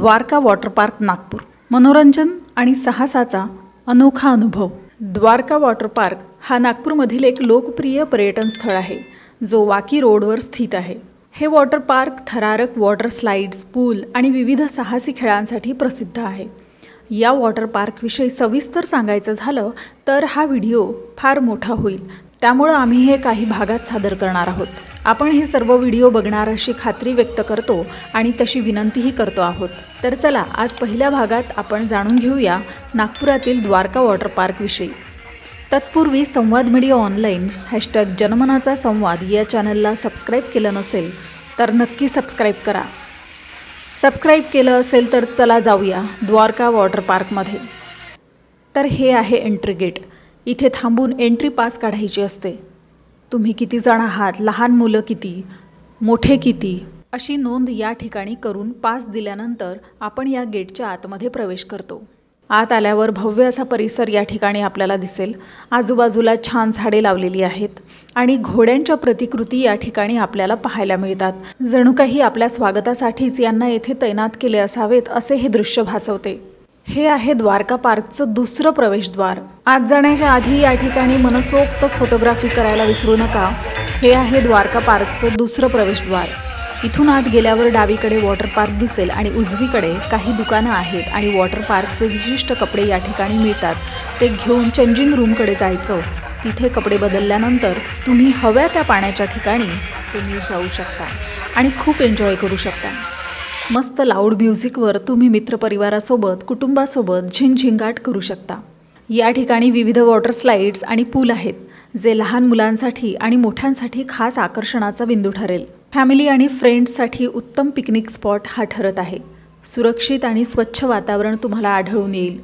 Dwarka water park Nagpur. मनोरंजन आणि साहसाचा अनोखा अनुभव. द्वारका वॉटर पार्क हा नागपूरमधील एक लोकप्रिय पर्यटन स्थळ आहे जो वाकी रोडवर स्थित आहे. हे वॉटर पार्क थरारक वॉटर स्लाइड्स पूल आणि विविध साहसी खेळांसाठी प्रसिद्ध आहे. या वॉटर पार्कविषयी सविस्तर सांगायचं झालं तर हा व्हिडिओ फार मोठा होईल. त्यामुळं आम्ही हे काही भागात सादर करणार आहोत. आपण हे सर्व व्हिडिओ बघणार अशी खात्री व्यक्त करतो आणि तशी विनंतीही करतो आहोत. तर चला आज पहिल्या भागात आपण जाणून घेऊया नागपुरातील द्वारका वॉटर पार्कविषयी तत्पूर्वी संवाद मीडिया ऑनलाईन हॅशटॅग जनमनाचा संवाद या चॅनलला सबस्क्राईब केलं नसेल तर नक्की सबस्क्राईब करा. सबस्क्राईब केलं असेल तर चला जाऊया द्वारका वॉटर पार्कमध्ये. तर हे आहे एंट्री गेट. इथे थांबून एंट्री पास काढायची असते. तुम्ही किती जण आहात? लहान मुलं किती? मोठे किती? अशी नोंद या ठिकाणी करून पास दिल्यानंतर आपण या गेटच्या आतमध्ये प्रवेश करतो. आत आल्यावर भव्य असा परिसर या ठिकाणी आपल्याला दिसेल. आजूबाजूला छान झाडे लावलेली आहेत आणि घोड्यांच्या प्रतिकृती या ठिकाणी आपल्याला पाहायला मिळतात. जणू काही आपल्या स्वागतासाठीच यांना येथे तैनात केले असावेत असे हे दृश्य भासवते. हे आहे द्वारका पार्कचं दुसरं प्रवेशद्वार. आत जाण्याच्या आधी या ठिकाणी मनसोक्त फोटोग्राफी करायला विसरू नका. हे आहे द्वारका पार्कचं दुसरं प्रवेशद्वार. इथून आत गेल्यावर डावीकडे वॉटर पार्क दिसेल आणि उजवीकडे काही दुकानं आहेत आणि वॉटर पार्कचे विशिष्ट कपडे या ठिकाणी मिळतात. ते घेऊन चेंजिंग रूमकडे जायचं. तिथे कपडे बदलल्यानंतर तुम्ही हव्या त्या पाण्याच्या ठिकाणी तुम्ही जाऊ शकता आणि खूप एन्जॉय करू शकता. मस्त लाऊड म्युझिकवर तुम्ही मित्रपरिवारासोबत कुटुंबासोबत झिंगझिंगाट करू शकता. या ठिकाणी विविध वॉटर स्लाइड्स आणि पूल आहेत जे लहान मुलांसाठी आणि मोठ्यांसाठी खास आकर्षणाचा बिंदू ठरेल. फॅमिली आणि फ्रेंड्ससाठी उत्तम पिकनिक स्पॉट हा ठरत आहे. सुरक्षित आणि स्वच्छ वातावरण तुम्हाला आढळून येईल.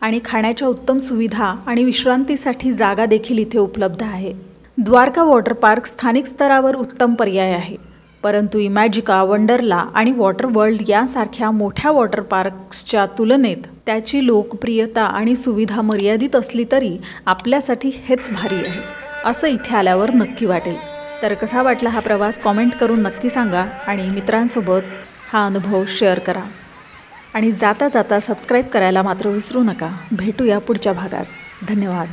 आणि खाण्याच्या उत्तम सुविधा आणि विश्रांतीसाठी जागा देखील इथे उपलब्ध आहे. द्वारका वॉटर पार्क स्थानिक स्तरावर उत्तम पर्याय आहे. परंतु इमॅजिका वंडरला आणि वॉटर वर्ल्ड यासारख्या मोठ्या वॉटर पार्क्सच्या तुलनेत त्याची लोकप्रियता आणि सुविधा मर्यादित असली तरी आपल्यासाठी हेच भारी आहे असं इथे आल्यावर नक्की वाटेल. तर कसा वाटला हा प्रवास कॉमेंट करून नक्की सांगा आणि मित्रांसोबत हा अनुभव शेअर करा. आणि जाता जाता सबस्क्राईब करायला मात्र विसरू नका. भेटूया पुढच्या भागात. धन्यवाद.